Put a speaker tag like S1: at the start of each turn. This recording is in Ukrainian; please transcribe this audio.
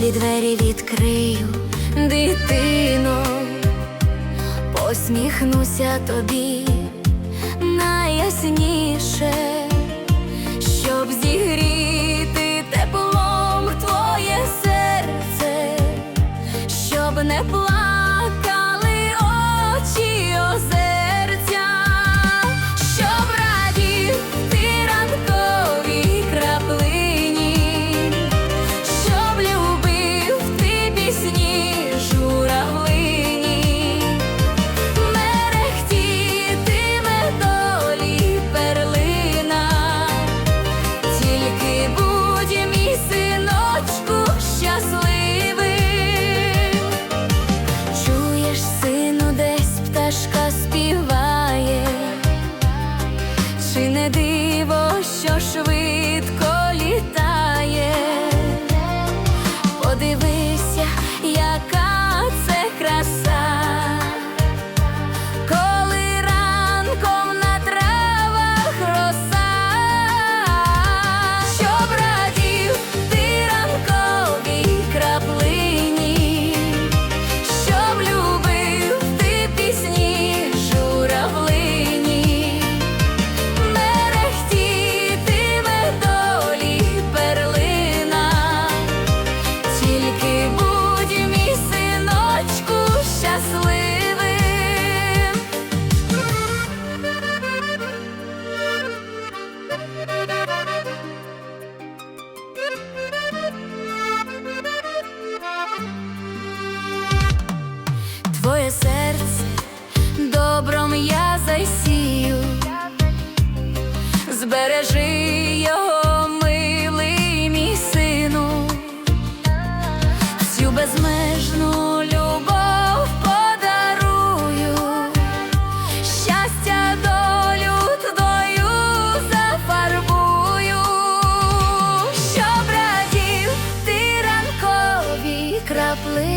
S1: двері відкрию, дитино, посміхнуся тобі найясніше, щоб зігріти теплом твоє серце, щоб не плакали чи не диво, що швидко збережи його, милий мій сину, всю безмежну любов подарую, щастя долю твою зафарбую, щоб радів ти ранковій краплині